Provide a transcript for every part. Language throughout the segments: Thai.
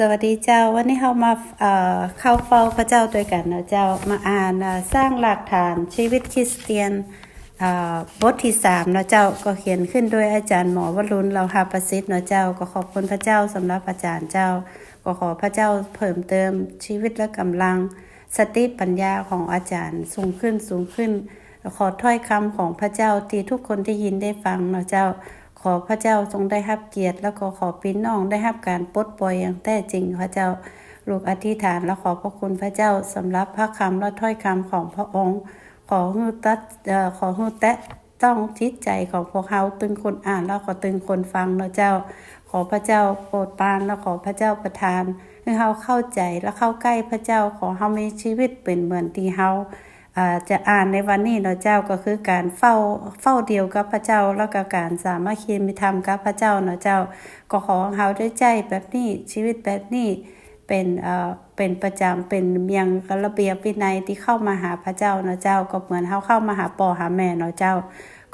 สวัสดีเจ้าวันนี้เรามาเข้าเฝ้าพระเจ้าด้วยกันนะเจ้ามาอ่านสร้างหลักฐานชีวิตคริสเตียนบทที่สามนะเจ้าก็เขียนขึ้นโดยอาจารย์หมอวรุณเราหาประสิทธิ์นะเจ้าก็ขอบคุณพระเจ้าสำหรับอาจารย์เจ้า ก็ขอพระเจ้าเพิ่มเติมชีวิตและกำลังสติปัญญาของอาจารย์สูงขึ้นสูงขึ้น ขอถ้อยคำของพระเจ้าที่ทุกคนได้ยินได้ฟังนะเจ้า ขอพระเจ้าทรงได้รับเกียรติ แล้วก็ขอพี่น้องได้รับการปลดปล่อยอย่างแท้จริงพระเจ้าลูกอธิษฐานและขอพระคุณพระเจ้าสำหรับพระคำและถ้อยคำของพระองค์ ขอฮือตัดขอฮือแตะต้องจิตใจของพวกเขาตึงคนอ่านแล้วก็ตึงคนฟังเนาะเจ้า ขอพระเจ้าโปรดปานและขอพระเจ้าประทานให้เขาเข้าใจและเข้าใกล้พระเจ้าขอเขามีชีวิตเป็นเหมือนที่เขา จะอ่านในวันนี้เนาะเจ้าก็คือการเฝ้าเฝ้าเดียวกับพระเจ้าแล้วก็การสามัคคีมีธรรมกับพระเจ้าเนาะเจ้าก็ขอให้เขาได้ใจแบบนี้ชีวิตแบบนี้เป็นเอ่อเป็นประจำเป็นเมียงระเบียบวินัยที่เข้ามาหาพระเจ้าเนาะเจ้าก็เหมือนเขาเข้ามาหาปอหาแม่เนาะเจ้า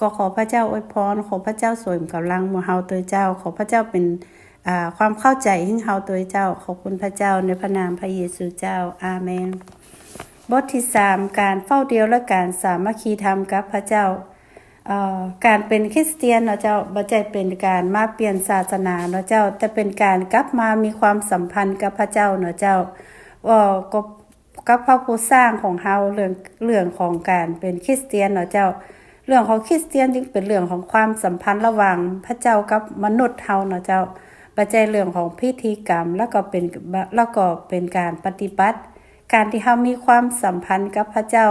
ก็ขอพระเจ้าอวยพรขอพระเจ้าสวยกำลังมือเฮาตัวเจ้า ขอพระเจ้าเป็นอ่าความเข้าใจให้เฮาตัวเจ้าขอบคุณพระเจ้าในพระนามพระเยซูเจ้าอาเมน บทที่สามการเฝ้าเดียวและการสามัคคีธรรมกับพระเจ้าการเป็นคริสเตียนเนาะเจ้าบ่ใจเป็นการมาเปลี่ยนศาสนาเนาะเจ้า แต่เป็นการกลับมามีความสัมพันธ์กับพระเจ้าเนาะเจ้าว่าก็กับพระผู้สร้างของเฮาเรื่องเรื่องของการเป็นคริสเตียนเนาะเจ้า เรื่องของคริสเตียนจึงเป็นเรื่องของความสัมพันธ์ระหว่างพระเจ้ากับมนุษย์เฮาเนาะเจ้าบ่ใจเรื่องของพิธีกรรมแล้วก็เป็นแล้วก็เป็นการปฏิบัติ การที่เขามีความสัมพันธ์กับพระเจ้า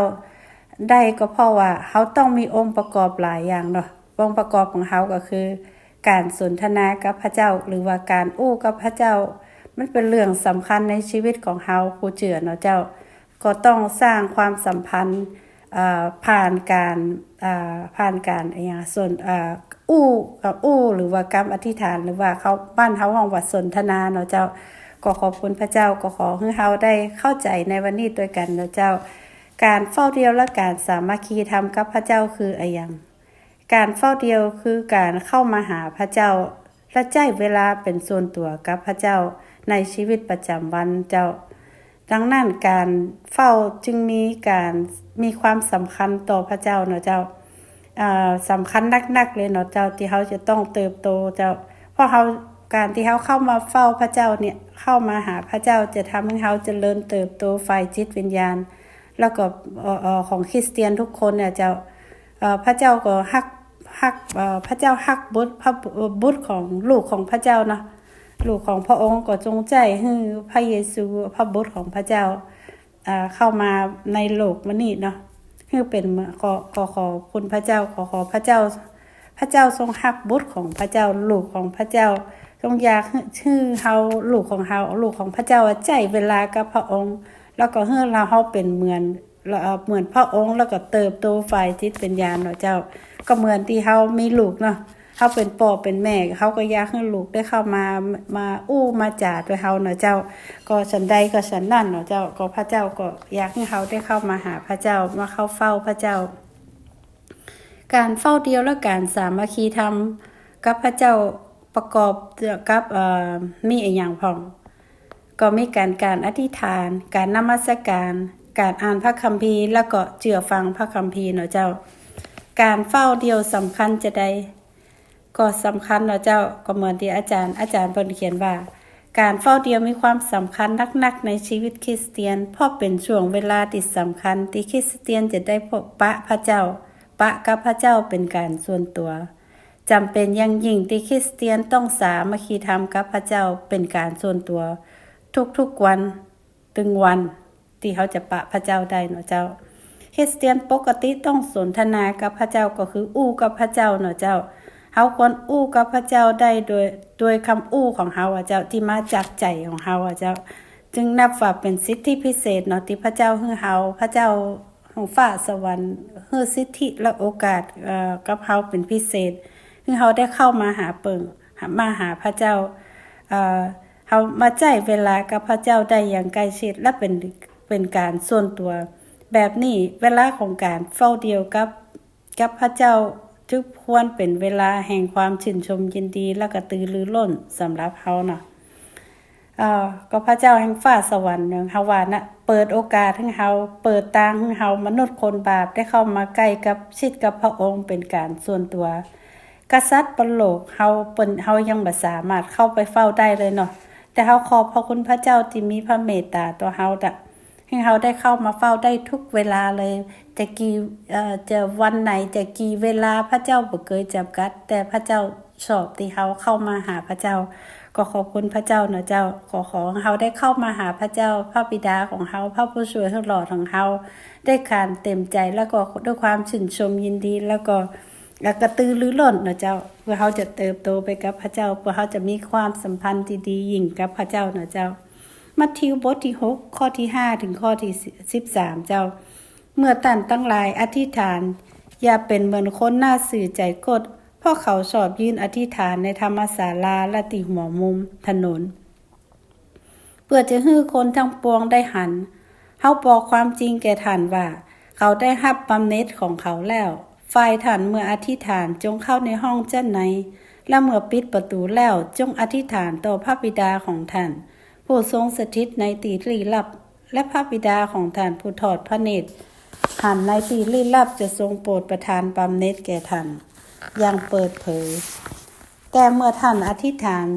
ได้ก็เพราะว่าเขาต้องมีองค์ประกอบหลายอย่างเนาะองค์ประกอบของเขาก็คือ การสนทนากับพระเจ้า หรือว่าการอู้กับพระเจ้า มันเป็นเรื่องสำคัญในชีวิตของเขาผู้เจือเนาะเจ้า ก็ต้องสร้างความสัมพันธ์ผ่านการผ่านการอะไรอย่างส่วนอู้กับอู้หรือว่าการอธิษฐานหรือว่าเขาบ้านเขาห้องวัดสนทนาเนาะเจ้า ก็ขอบคุณพระเจ้าก็ขอให้เราได้เข้าใจในวันนี้ด้วยกันนะเจ้า การเฝ้าเดียวและการสามัคคีธรรมกับพระเจ้าคืออะไรย่างการเฝ้าเดียวคือการเข้ามาหาพระเจ้า และใจเวลาเป็นส่วนตัวกับพระเจ้าในชีวิตประจำวันเจ้า ดังนั้นการเฝ้าจึงมีการมีความสำคัญต่อพระเจ้าเนาะเจ้าอ่าสำคัญนักๆเลยเนาะเจ้าที่เขาจะต้องเติบโตเจ้าเพราะเขา การที่เขาเข้ามาเฝ้าพระเจ้าเนี่ยเข้ามาหาพระเจ้าจะทำให้เขาเจริญเติบโตฝ่ายจิตวิญญาณ แล้วก็ของคริสเตียนทุกคนเนี่ยจ้าเอ่อพระเจ้าก็ฮักฮักพระเจ้าฮักบุตรพระบุตรของลูกของพระเจ้าเนาะลูกของพระองค์ก็จงใจให้พระเยซูพระบุตรของพระเจ้าเข้ามาในโลกมนี้เนาะให้เป็นขอขอขอคุณพระเจ้าขอขอพระเจ้า พระเจ้าทรงฮักบุตรของพระเจ้าลูกของพระเจ้า ทรงอยากชื่อเฮาลูกของเฮาลูกของพระเจ้าใจเวลากับพระองค์ แล้วก็ให้เราเฮาเป็นเหมือนเหมือนพระองค์แล้วก็เติบโตฝ่ายจิตเป็นญาณเนาะเจ้า ก็เหมือนที่เฮามีลูกเนาะเฮาเป็นพ่อเป็นแม่เขาก็อยากให้ลูกได้เข้ามามาอู้มาจาด้วยเฮาเนาะเจ้า ก็ฉันใดก็ฉันนั่นเนาะเจ้าก็พระเจ้าก็อยากให้เขาได้เข้ามาหาพระเจ้ามาเข้าเฝ้าพระเจ้า การเฝ้าเดียวและการสามัคคีธรรมกับพระเจ้า ประกอบกับมีอีกอย่างพอง ก็มีการการอธิษฐาน การนมัสการ การอ่านพระคัมภีร์แล้วก็เจือฟังพระคัมภีร์เนาะเจ้า การเฝ้าเดียวสำคัญจะได้ก็สำคัญเนาะเจ้าก็เหมือนที่อาจารย์อาจารย์เพิ่นเขียนว่า การเฝ้าเดียวมีความสำคัญนักๆในชีวิตคริสเตียนเพราะเป็นช่วงเวลาที่สำคัญที่คริสเตียนจะได้พบปะพระเจ้า ปะกับพระเจ้าเป็นการส่วนตัว จำเป็นอย่างยิ่งที่คริสเตียนต้องสามัคคีธรรมกับพระเจ้าเป็นการส่วนตัว ทุกๆวันตึงวัน ที่เขาจะปะพระเจ้าได้เนาะเจ้าคริสเตียนปกติต้องสนทนากับพระเจ้าก็คืออู้กับพระเจ้าเนาะเจ้าเฮาควรอู้กับพระเจ้าได้โดยโดยคำอู้ของเฮาอะเจ้าที่มาจากใจของเฮาอะเจ้า จึงนับว่าเป็นสิทธิพิเศษเนาะที่พระเจ้าให้เฮาพระเจ้าของฟ้าสวรรค์ให้สิทธิและโอกาสเอ่อกับเฮาเป็นพิเศษ ให้เฮาได้เข้ามาหาเปิงมาหาพระเจ้าเอ่อเฮามาใจเวลากับพระเจ้าได้อย่างใกล้ชิดและเป็นเป็นการส่วนตัว แบบนี้เวลาของการเฝ้าเดียวกับกับพระเจ้าจึกควรเป็นเวลาแห่งความชื่นชมยินดีและกระตือรือร้นสำหรับเฮาเนาะเอ่อก็พระเจ้าแห่งฟ้าสวรรค์หนึ่งเฮาวานะเปิดโอกาสให้เฮาเปิดทาให้เฮามนุษย์คนบาปได้เข้ามาใกล้กับชิดกับพระองค์เป็นการส่วนตัว กษัตริย์บนโลกเฮาเปิ้นเฮายังบ่สามารถเข้าไปเฝ้าได้เลยเนาะแต่เฮาขอบพระคุณพระเจ้าที่มีพระเมตตาต่อเฮาดะให้เฮาได้เข้ามาเฝ้าได้ทุกเวลาเลย จะกี่เอ่อจะวันไหนจะกี่เวลาพระเจ้าบ่เคยจำกัด แต่พระเจ้าชอบที่เฮาเข้ามาหาพระเจ้า ก็ขอบคุณพระเจ้าเนาะเจ้าขอขอให้เฮาได้เข้ามาหาพระเจ้า พระบิดาของเฮาพระผู้ช่วยทั้งหลอดของเฮาได้การเต็มใจแล้วก็ด้วยความชื่นชมยินดีแล้วก็ แล้วกระตือรือร้นนะเจ้า เพื่อเฮาจะเติบโตไปกับพระเจ้า เพื่อเฮาจะมีความสัมพันธ์ที่ดียิ่งกับพระเจ้านะเจ้า มัทธิวบทที่6ข้อที่5ถึงข้อที่13เจ้า เมื่อท่านตั้งหลายอธิษฐาน อย่าเป็นเหมือนคนหน้าสื่อใจกดพราะเขาชอบยืนอธิษฐานในธรรมศาลาและติหัวมุมถนน เพื่อจะให้คนทั้งปวงได้หันเฮาบอกความจริงแก่ท่านว่า เขาได้รับบำเหน็จของเขาแล้ว ฝ่ายท่านเมื่ออธิษฐานจงเข้าในห้องเจ้าใน และเมื่อปิดประตูแล้วจงอธิษฐานต่อพระบิดาของท่าน ผู้ทรงสถิตในตีลี้ลับ และพระบิดาของท่านผู้ทอดพระเนตรหันในตีลี้ลับจะทรงโปรดประทานบำเหน็จแก่ท่านอย่างเปิดเผย แต่เมื่อท่านอธิษฐาน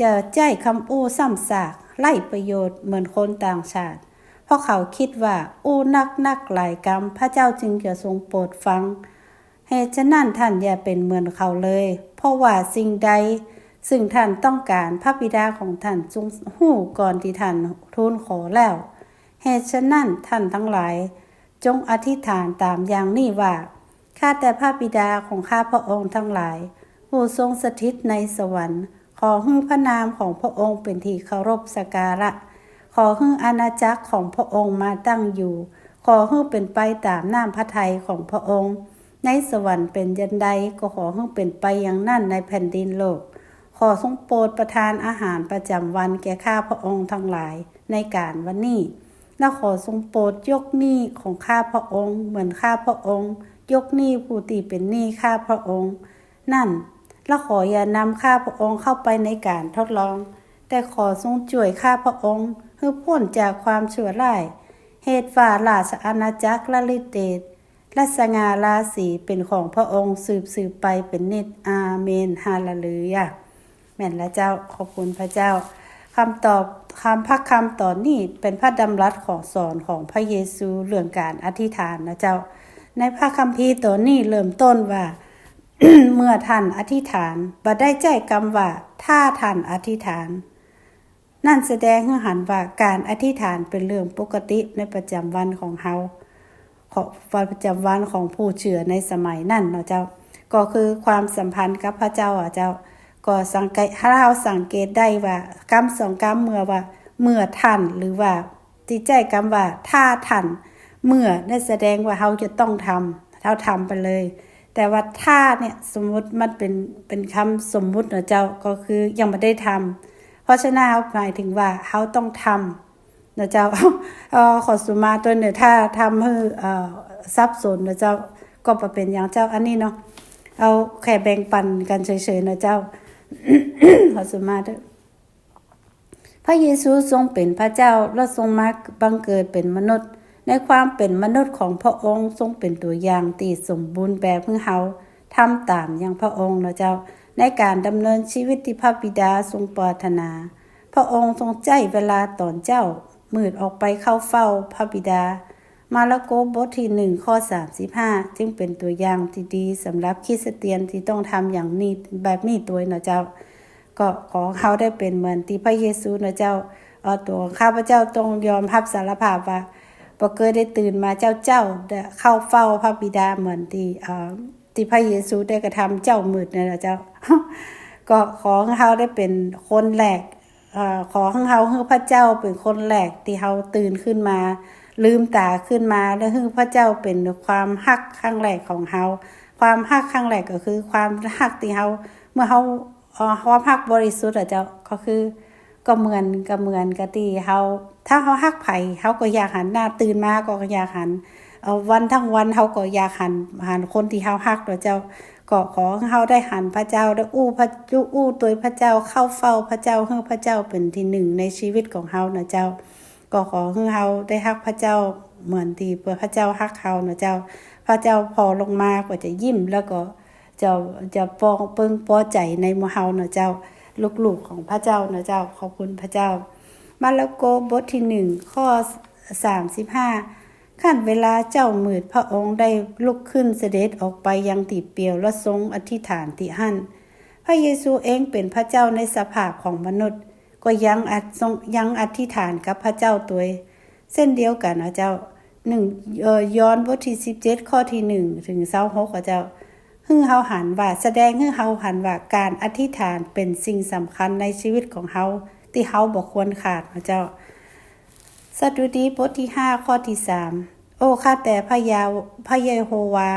จะใจคำอู้ซ้ำซากไล่ประโยชน์เหมือนคนต่างชาติ เพราะเขาคิดว่าอู้นักนักหลายกรรม พระเจ้าจึงจะทรงโปรดฟัง เหตุฉะนั้นท่านอย่าเป็นเหมือนเขาเลย เพราะว่าสิ่งใด ซึ่งท่านต้องการพระบิดาของท่านจงหู้ก่อนที่ท่านทูลขอแล้ว เหตุฉะนั้นท่านทั้งหลาย จงอธิษฐานตามอย่างนี้ว่า ข้าแต่พระบิดาของข้าพระองค์ทั้งหลาย ผู้ทรงสถิตในสวรรค์ ขอให้พระนามของพระองค์เป็นที่เคารพสักการะ ขอให้อาณาจักรของพระองค์มาตั้งอยู่ ขอให้เป็นไปตามน้ำพระทัยของพระองค์ ในสวรรค์เป็นยันใดก็ขอให้เป็นไปอย่างนั่นในแผ่นดินโลก ขอทรงโปรดประทานอาหารประจำวันแก่ข้าพระองค์ทั้งหลายในการวันนี้และขอทรงโปรดยกหนี้ของข้าพระองค์ เหมือนข้าพระองค์ ยกหนี้ผู้ที่เป็นหนี้ข้าพระองค์ นั่น และขออย่านำข้าพระองค์เข้าไปในการทดลอง แต่ขอทรงช่วยข้าพระองค์ให้พ้นจากความชั่วร้าย เหตุฝ่าราชอาณาจักรละฤทธิเดช และสง่าราศีเป็นของพระองค์สืบสืบไปเป็นนิจอาเมนฮาเลลูยาแม่นและเจ้าขอบคุณพระเจ้าคำตอบคำพักคำตอนนี้เป็นพระดำรัสของสอนของพระเยซูเรื่องการอธิษฐานนะเจ้า ในพระคัมภีร์ตัวนี้เริ่มต้นว่า เมื่อท่านอธิษฐานบ่ได้ใจกำว่าถ้าท่านอธิษฐาน นั่นแสดงให้หันว่าการอธิษฐานเป็นเรื่องปกติในประจำวันของเฮา วันประจำวันของผู้เชื่อในสมัยนั่นเนาะเจ้า ก็คือความสัมพันธ์กับพระเจ้าอะเจ้า ก็สังเกตถ้าเราสังเกตได้ว่ากรรมสองกรรมเมื่อว่าเมื่อท่านหรือว่าที่ใจกรรมว่าถ้าท่านเมื่อนั่นแสดงว่าเราจะต้องทำเราทำไปเลย แต่ว่าถ้าเนี่ยสมมุติมันเป็นเป็นคำสมมุติเนาะเจ้าก็คือยังไม่ได้ทำเพราะฉะนั้นเขาหมายถึงว่าเขาต้องทำเนาะเจ้าเอ่อขอสุมาตัวเนี่ยถ้าทำให้เอ่อทรัพย์สนเนาะเจ้าก็บ่เป็นอย่างเจ้าอันนี้เนาะเอาแค่แบ่งปันกันเฉยๆนะเจ้าขอสุมาเด้อพระเยซูทรงเป็นพระเจ้าและทรงมาบังเกิดเป็นมนุษย์ ในความเป็นมนุษย์ของพระองค์ทรงเป็นตัวอย่างที่สมบูรณ์แบบให้เฮาทำตามอย่างพระองค์นะเจ้า ในการดำเนินชีวิตที่พระบิดาทรงปรารถนา พระองค์ทรงใจเวลาตอนเจ้า มืดออกไปเข้าเฝ้าพระบิดา มาระโกบทที่หนึ่งข้อ35จึงเป็นตัวอย่างที่ดีสำหรับคริสเตียนที่ต้องทำอย่างนี้แบบนี้ตัวเนะเจ้า ก็ขอเขาได้เป็นเหมือนที่พระเยซูนะเจ้าเอาตัวข้าพเจ้าต้องยอมรับสารภาพว่าบ่เคยได้ตื่นมาเจ้าเจ้าเข้าเฝ้าพระบิดาเหมือนที่เอ่อที่พระเยซูได้กระทำเจ้ามืดนั่นแหละเจ้า ก็ขอเขาได้เป็นคนแรก อขอให้เขาให้พระเจ้าเป็นคนแรกที่เขาตื่นขึ้นมา ลืมตาขึ้นมาแล้วให้พระเจ้าเป็นความฮักครั้งแรกของเขาความฮักครั้งแรกก็คือ ความฮักที่เขาเมื่อเขาอ๋อความฮักบริสุทธิ์อะเจ้าก็คือก็เหมือนก็เหมือนกับที่เฮาถ้าเฮาฮักไผ่เฮาก็อยากหันหน้าตื่นมาก็อยากหันวันทั้งวันเฮาก็อยากหันหันคนที่เฮาฮักเนาะเจ้า ก็ขอให้เฮาได้หันพระเจ้าได้อู้พระจุอู้ตัวพระเจ้าเข้าเฝ้าพระเจ้าให้พระเจ้าเป็นที่หนึ่งในชีวิตของเฮานะเจ้า ก็ขอให้เฮาได้ฮักพระเจ้าเหมือนที่เพื่อพระเจ้าฮักเฮานะเจ้า พระเจ้าพอลงมาก็จะยิ้มแล้วก็จะจะปองเปิงปอใจในมู่เฮานะเจ้า ลูกๆของพระเจ้านะเจ้าขอบคุณพระเจ้า มาระโกบทที่หนึ่งข้อสามสิบห้า ขั้นเวลาเจ้ามืดพระองค์ได้ลุกขึ้นเสด็จออกไปยังตีเปียวและทรงอธิษฐานที่หั่นพระเยซูเองเป็นพระเจ้าในสภาพของมนุษย์ ก็ยังอัดทรงยังอธิษฐานกับพระเจ้าตัวเส้นเดียวกันนะเจ้าหนึ่งย้อนบทที่สิบเจ็ดข้อที่หนึ่งถึงเศร้าหกเจ้าฮึ่งเฮาหันว่าแสดงฮึ่งเฮาหันว่าการอธิษฐานเป็นสิ่งสำคัญในชีวิตของเฮาที่เฮาบ่ควรขาดนะเจ้า สดุดีบทที่ห้าข้อที่สามโอ้ข้าแต่พระยาพระเยโฮวา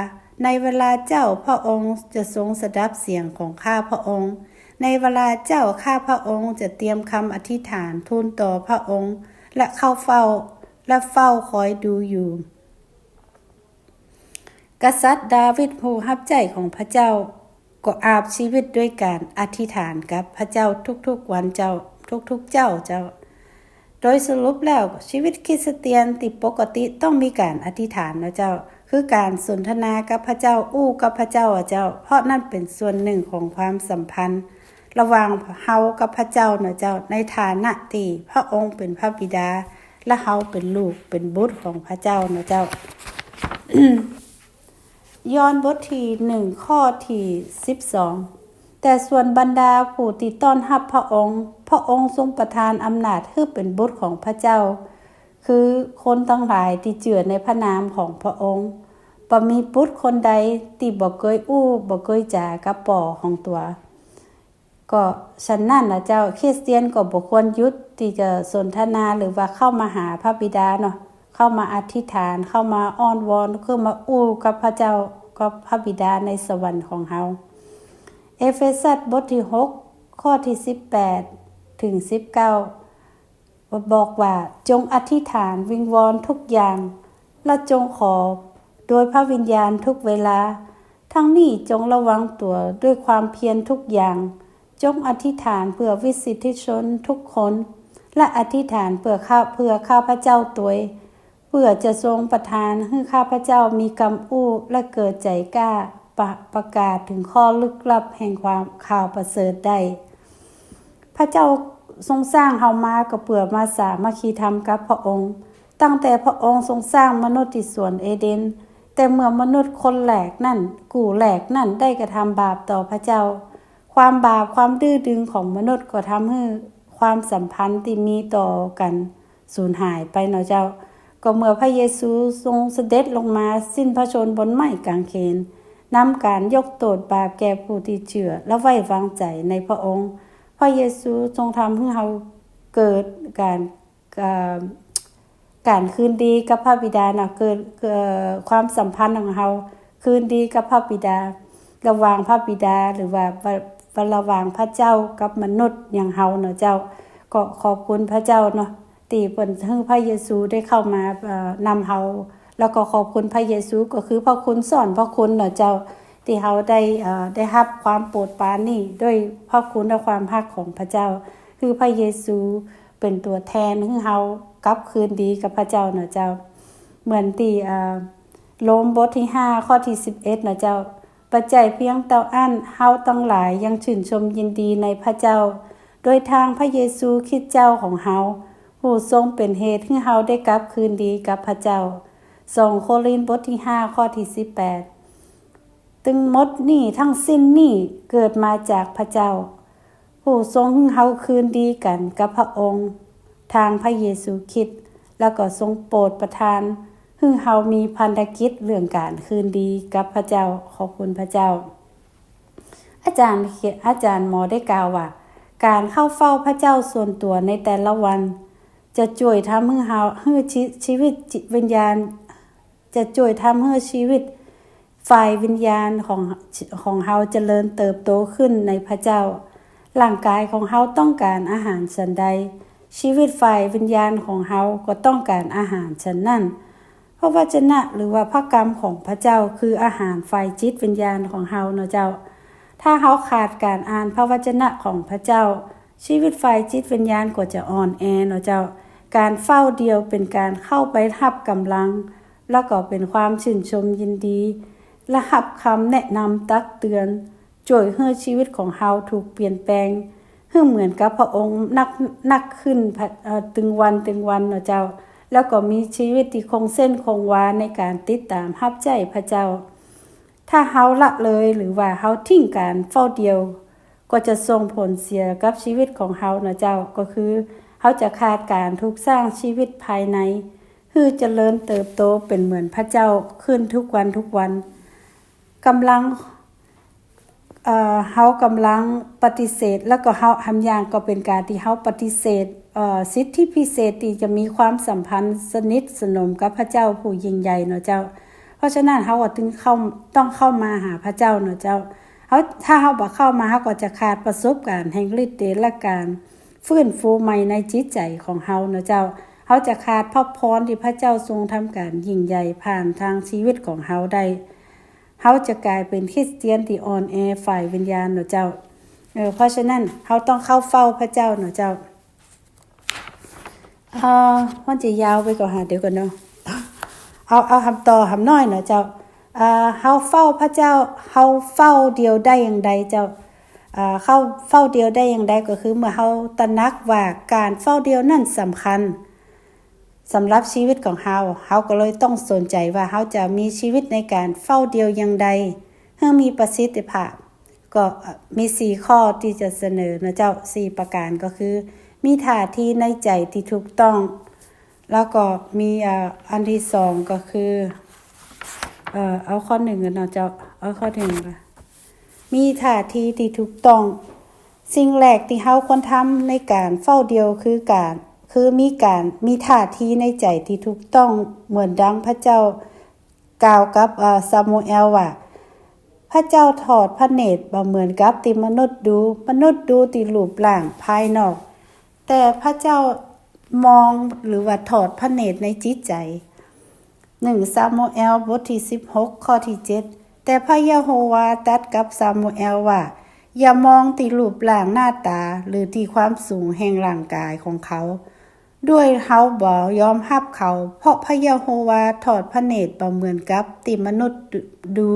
ในเวลาเจ้าพระองค์จะทรงสดับเสียงของข้าพระองค์ ในเวลาเจ้าข้าพระองค์จะเตรียมคำอธิษฐานทูลต่อพระองค์ และเข้าเฝ้าและเฝ้าคอยดูอยู่ กษัตริย์ดาวิดผู้รับใจของพระเจ้า ก็อาบชีวิตด้วยการอธิษฐานกับพระเจ้าทุกๆวันเจ้าทุกๆเจ้าเจ้า โดยสรุปแล้วชีวิตคริสเตียนติปกติต้องมีการอธิษฐานนะเจ้า คือการสนทนากับพระเจ้าอู้กับพระเจ้าอะเจ้า เพราะนั่นเป็นส่วนหนึ่งของความสัมพันธ์ ระหว่างเฮากับพระเจ้านะเจ้าในฐานะที่พระองค์เป็นพระบิดา และเฮาเป็นลูกเป็นบุตรของพระเจ้านะเจ้าย้อนบทที่หนึ่งข้อที่สิบสอง แต่ส่วนบรรดาผู้ที่ต้อนรับพระองค์ พระองค์ทรงประทานอำนาจให้เป็นบุตรของพระเจ้า คือคนทั้งหลายที่เจือในพระนามของพระองค์บ่มีบุตรคนใดที่บ่เคยอู้บ่เคยจากับป่อของตัว ก็ฉันนั่นนะเจ้าคริสเตียนก็บ่ควรยุดที่จะสนทนาหรือว่าเข้ามาหาพระบิดาเนาะเข้ามาอธิษฐานเข้ามาอ้อนวอนคือมาอู้กับพระเจ้ากับพระบิดาในสวรรค์ของเฮา เอเฟซัสบทที่ 6 ข้อที่ 18 ถึง 19 บอกว่าจงอธิษฐานวิงวอนทุกอย่าง และจงขอโดยพระวิญญาณทุกเวลา ทั้งนี้จงระวังตัวด้วยความเพียรทุกอย่าง จงอธิษฐานเพื่อวิสิทธิชนทุกคน และอธิษฐานเพื่อข้าเพื่อข้าพระเจ้าตัวเองเพื่อจะทรงประทานให้ข้าพระเจ้ามีกำอู้และเกิดใจกล้า ประประกาศถึงข้อลึกลับแห่งความข่าวประเสริฐได้ พระเจ้าทรงสร้างเฮามาก็เปื่อมาสามัคคีธรรมกับพระองค์ ตั้งแต่พระองค์ทรงสร้างมนุษย์ที่สวนเอเดน แต่เมื่อมนุษย์คนแหลกนั่น กู่แหลกนั่นได้กระทำบาปต่อพระเจ้า ความบาปความดื้อดึงของมนุษย์ก็ทำให้ความสัมพันธ์ที่มีต่อกันสูญหายไปเนาะเจ้า ก็เมื่อพระเยซูทรงเสด็จลงมาสิ้นพระชนม์บนไม้กางเขน นำการยกโทษบาปแก่ผู้ที่เชื่อ และไว้วางใจในพระองค์ พระเยซูทรงทำให้เราเกิดการการคืนดีกับพระบิดาเนาะเกิดความสัมพันธ์ของเราคืนดีกับพระบิดา ระหว่างพระบิดาหรือว่าระหว่างพระเจ้ากับมนุษย์อย่างเฮาเนาะเจ้าก็ขอบคุณพระเจ้าเนาะตีเปิ่นให้พระเยซูได้เข้ามานำเฮา แล้วก็ขอบคุณพระเยซูก็คือพระคุณสอนพระคุณเนาะเจ้าที่เฮาได้ได้รับความโปรดปรานนี่ด้วยพระคุณและความภาคของพระเจ้า คือพระเยซูเป็นตัวแทนให้เฮากลับคืนดีกับพระเจ้าเนาะเจ้า เหมือนที่โลมบทที่ 5 ข้อที่ 11เนาะเจ้าปัจจัยเพียงเต่าอั้นเฮาตั้งหลายยังชื่นชมยินดีในพระเจ้า โดยทางพระเยซูคริสต์เจ้าของเฮาผู้ทรงเป็นเหตุให้เฮาได้กลับคืนดีกับพระเจ้า สองโครินบทที่ห้าข้อที่สิบแปดตึงมดนี่ทั้งสิ้นนี่เกิดมาจากพระเจ้า ผู้ทรงเฮาคืนดีกันกับพระองค์ ทางพระเยซูคริสต์แล้วก็ทรงโปรดประทานฮึ่งเฮามีพันธกิจเรื่องการคืนดีกับพระเจ้าขอบคุณพระเจ้า อาจารย์อาจารย์หมอได้กล่าวว่า การเข้าเฝ้าพระเจ้าส่วนตัวในแต่ละวัน จะช่วยทำให้เฮาให้ชีวิตจิตวิญญาณ จะช่วยทำให้ชีวิต ฝ่ายวิญญาณของของเฮาเจริญเติบโตขึ้นในพระเจ้า ร่างกายของเฮาต้องการอาหารฉันใด ชีวิตฝ่ายวิญญาณของเฮาก็ต้องการอาหารฉันนั่นพระวจนะหรือว่าพระกรรมของพระเจ้าคืออาหารไฟจิตวิญญาณของเฮาเนาะเจ้า ถ้าเฮาขาดการอ่านพระวจนะของพระเจ้า ชีวิตไฟจิตวิญญาณก็จะอ่อนแอเนาะเจ้า การเฝ้าเดียวเป็นการเข้าไปทับกำลัง แล้วก็เป็นความชื่นชมยินดี และหับคำแนะนำตักเตือนจ่วยให้ชีวิตของเฮาถูกเปลี่ยนแปลงให้เหมือนกับพระองค์นักนักขึ้นตึงวันตึงวันเนาะเจ้า แล้วก็มีชีวิตที่คงเส้นคงวาในการติดตามฮับใจพระเจ้า ถ้าเฮาละเลยหรือว่าเฮาทิ้งการเฝ้าเดียว ก็จะส่งผลเสียกับชีวิตของเฮาเนะเจ้าก็คือเฮาจะขาดการทุกสร้างชีวิตภายใน คือเจริญเติบโตเป็นเหมือนพระเจ้าขึ้นทุกวันทุกวันกำลังเอ่อเฮากำลังปฏิเสธ แล้วก็เฮาทำอย่างก็เป็นการที่เฮาปฏิเสธเอ่อสิทธิพิเศษที่จะมีความสัมพันธ์สนิทสนมกับพระเจ้าผู้ยิ่งใหญ่เนาะเจ้า เพราะฉะนั้นเฮาก็ถึงเข้าต้องเข้ามาหาพระเจ้าเนาะเจ้าเฮาถ้าเฮาบ่เข้ามาเฮาก็จะขาดประสบการณ์แห่งฤทธิ์เดชและการฟื้นฟูใหม่ในจิตใจของเฮาเนาะเจ้า เฮาจะขาดพระพรที่พระเจ้าทรงทำการยิ่งใหญ่ผ่านทางชีวิตของเฮาได้เฮาจะกลายเป็นคริสเตียนที่อ่อนแอฝ่ายวิญญาณเนาะเจ้าเออเพราะฉะนั้นเฮาต้องเข้าเฝ้าพระเจ้าเนาะเจ้าเอ่อมันจะยาวไปก่อนหาเดี๋ยวก่อนเนาะเอาเอาทำต่อทำน้อยเนาะเจ้าเอ่าเฮาเฝ้าพระเจ้าเฮาเฝ้าเดียวได้อย่างใดเจ้าอ่าเข้าเฝ้าเดียวได้อย่างใดก็คือเมื่อเฮาตระหนักว่าการเฝ้าเดียวนั่นสำคัญ สำหรับชีวิตของเฮาเฮาก็เลยต้องสนใจว่าเฮาจะมีชีวิตในการเฝ้าเดียวอย่างใดให้มีประสิทธิภาพ ก็มีสี่ข้อที่จะเสนอนะเจ้าสี่ประการก็คือ มีท่าทีในใจที่ถูกต้อง แล้วก็มีอันที่สองก็คือเออเอาข้อหนึ่งกันเนาะเจ้าเอาข้อหนึ่งค่ะมีท่าทีที่ถูกต้อง สิ่งแรกที่เฮาควรทำในการเฝ้าเดียวคือการ คือมีการมีท่าทีในใจที่ถูกต้องเหมือนดังพระเจ้ากล่าวกับซามูเอลว่า พระเจ้าถอดพระเนตรบ่เหมือนกับที่มนุษย์ดู มนุษย์ดูที่รูปร่างภายนอก แต่พระเจ้ามองหรือว่าถอดพระเนตรในจิตใจหนึ่งซามูเอลบทที่สิบหกข้อที่เจ็ดแต่พระยะโฮวาตัดกับซามูเอลว่า อย่ามองที่รูปร่างหน้าตาหรือที่ความสูงแห่งร่างกายของเขา ด้วยเฮาบ่ยอมรับเขา เพราะพระยะโฮวาถอดพระเนตรบ่เหมือนกับที่มนุษย์ดู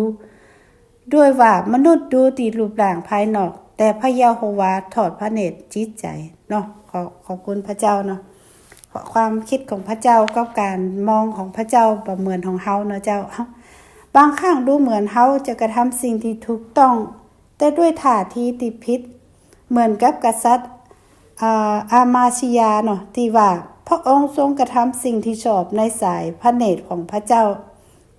ด้วยว่ามนุษย์ดูที่รูปร่างภายนอก แต่พระยะโฮวาถอดพระเนตรจิตใจเนาะขอขอบคุณพระเจ้าเนาะความคิดของพระเจ้ากับการมองของพระเจ้าประเมินของเฮาเนาะเจ้า บางครั้งดูเหมือนเฮาจะกระทำสิ่งที่ถูกต้อง แต่ด้วยท่าทีที่ผิดเหมือนกับกษัตริย์ อามาชิยาเนาะที่ว่าพระองค์ทรงกระทำสิ่งที่ชอบในสายพระเนตรของพระเจ้า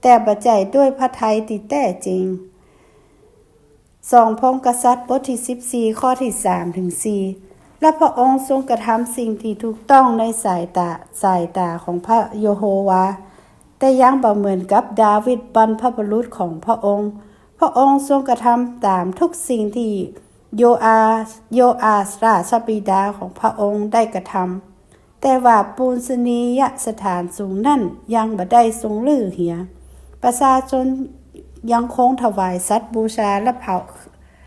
แต่บัจใจยด้วยพระทัยที่แท้จริงสองพงกษัตริย์บทที่ 14 ข้อที่3ถึง4และพระองค์ทรงกระทำสิ่งที่ถูกต้องในสายตาสายตาของพระโยโฮวา แต่ยังบ่เหมือนกับดาวิดบรรพบุรุษของพระองค์ พระองค์ทรงกระทำตามทุกสิ่งที่ โยอาโยอาสราชบิดาของพระองค์ได้กระทำแต่ว่าปูนสนียสถานสูงนั่นยังบ่ได้ทรงลือเหีย ประชาชนยังคงถวายสัตว์บูชาและเผา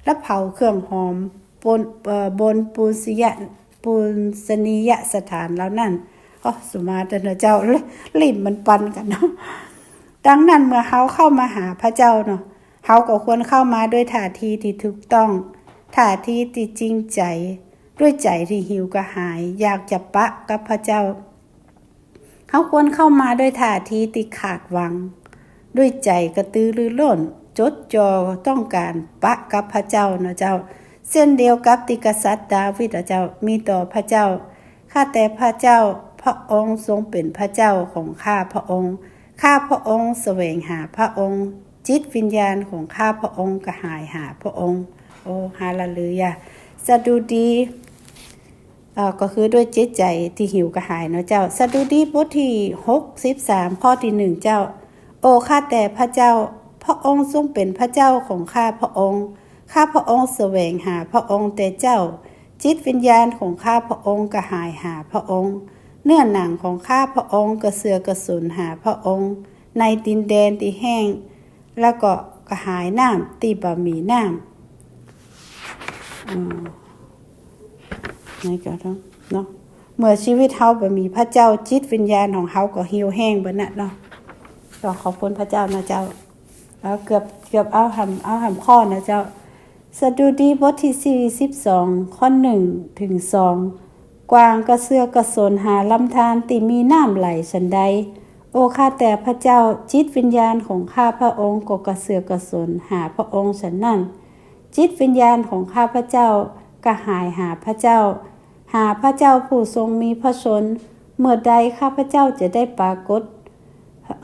และเผาเครื่องหอมบนบนปูนสยะปูนสนียสถานแล้วนั่นก็สุมาเตนะเจ้าลิ่มมันปันกันเนาะดังนั้นเมื่อเฮาเข้ามาหาพระเจ้าเนาะเฮาก็ควรเข้ามาด้วยท่าทีที่ถูกต้อง ท่าทีที่จริงใจ ด้วยใจที่หิวกระหาย อยากจะปะกับพระเจ้า เขาควรเข้ามาด้วยท่าทีที่ขาดหวัง ด้วยใจกระตือรือร้น จดจอต้องการปะกับพระเจ้านะเจ้า เส้นเดียวกับติกษัตริย์ดาวิดนะเจ้ามีต่อพระเจ้าข้าแต่พระเจ้าพระองค์ทรงเป็นพระเจ้าของข้าพระองค์ ข้าพระองค์แสวงหาพระองค์ จิตวิญญาณของข้าพระองค์กระหายหาพระองค์ โอ้ฮาเลลูยาสดุดีเอ่อก็คือด้วยจิตใจที่หิวกระหายเนาะเจ้าสดุดีบทที่หกสิบสามข้อที่หนึ่งเจ้า โอ้ข้าแต่พระเจ้า พระองค์ทรงเป็นพระเจ้าของข้าพระองค์ ข้าพระองค์แสวงหาพระองค์แต่เจ้า จิตวิญญาณของข้าพระองค์กระหายหาพระองค์ เนื้อหนังของข้าพระองค์กระเสือกระสุนหาพระองค์ ในดินแดนที่แห้ง แล้วก็กระหายน้ำตีบะหมี่น้ำ อืมนี่ก็ต้องเนาะเมื่อชีวิตเฮาบ่มีพระเจ้าจิตวิญญาณของเฮาก็หิวแห้งบิดน่ะเนาะก็ขอบคุณพระเจ้านะเจ้าแล้วเกือบเกือบเอาหำเอาหำข้อนะเจ้าสดุดีบทที่42ข้อ1ถึง2กวางกระเสือกระสนหาลำธารติมีน้ำไหลสันใด โอข้าแต่พระเจ้าจิตวิญญาณของข้าพระองค์ก็กระเสือกกระสนหาพระองค์ฉันนั่น จิตวิญญาณของข้าพเจ้ากระหายหาพระเจ้า หาพระเจ้าผู้ทรงมีพระชน เมื่อใดข้าพเจ้าจะได้ปรากฏ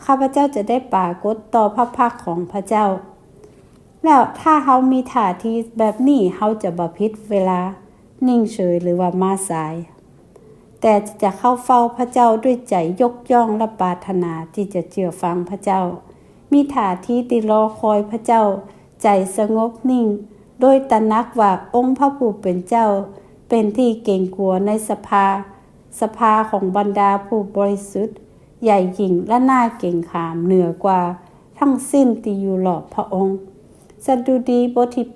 ข้าพเจ้าจะได้ปรากฏต่อพระพักของพระเจ้า แล้วถ้าเฮามีท่าทีแบบนี้เฮาจะบ่ผิดเวลา นิ่งเฉยหรือว่ามาสาย แต่จะเข้าเฝ้าพระเจ้าด้วยใจยกย่องและปรารถนาที่จะเชื่อฟังพระเจ้า มีท่าทีติรอคอยพระเจ้า ใจสงบนิ่ง โดยตระหนักว่าองค์พระผู้เป็นเจ้า เป็นที่เก่งกลัวในสภา สภาของบรรดาผู้บริสุทธิ์ ใหญ่ยิ่งและน่าเก่งขามเหนือกว่า ทั้งสิ้นที่อยู่หลอบพระองค์สดุดีบทที่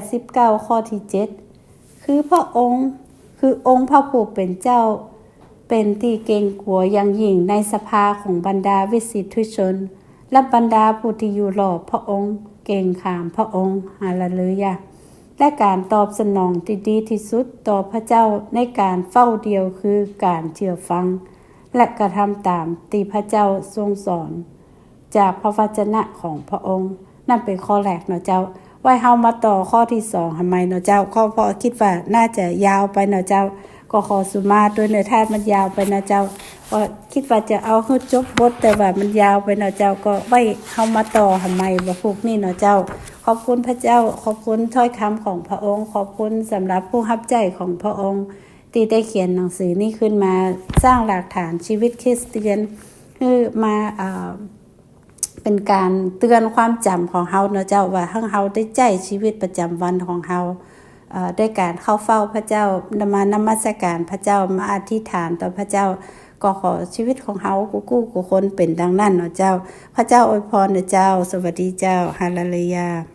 89 ข้อที่ 7 คือพระองค์คือองค์พระผู้เป็นเจ้า เป็นที่เกรงกลัวอย่างยิ่งในสภาของบรรดาวิสิทธิชน และบรรดาผู้ที่อยู่รอบพระองค์ เก่งขามพระองค์ฮาเลลูยาและการตอบสนองที่ดีที่สุดต่อพระเจ้าในการเฝ้าเดียวคือการเชื่อฟัง และกระทำตามที่พระเจ้าทรงสอน จากพระวจนะของพระองค์ นั่นเป็นข้อแรกเนาะเจ้า ไว้เฮามาต่อข้อที่สองทำไมเนาะเจ้า ข้อพราะคิดว่าน่าจะยาวไปเนาะเจ้า ก็ขอสุมาด้วยเนื้อท่ามันยาวไปนะเจ้า ก็คิดว่าจะเอาให้จบบทแต่ว่ามันยาวไปเนาะเจ้าก็ไว้เฮามาต่อทำไมบ่พวกนี้เนาะเจ้า ขอบคุณพระเจ้า ขอบคุณถ้อยคำของพระองค์ ขอบคุณสำหรับผู้รับใจของพระองค์ที่ได้เขียนหนังสือนี้ขึ้นมาสร้างหลักฐานชีวิตคริสเตียนคือมาอ่าเป็นการเตือนความจำของเฮาเนาะเจ้าว่าทั้งเฮาได้ใจชีวิตประจำวันของเฮาเอ่อด้วยการเข้าเฝ้าพระเจ้านมานมัสการพระเจ้ามาอธิษฐานต่อพระเจ้า ก็ขอชีวิตของเฮากูกู้กูคนเป็นดังนั้นเนาะเจ้า พระเจ้าอวยพรเนาะเจ้า สวัสดีเจ้าฮาเลลูยา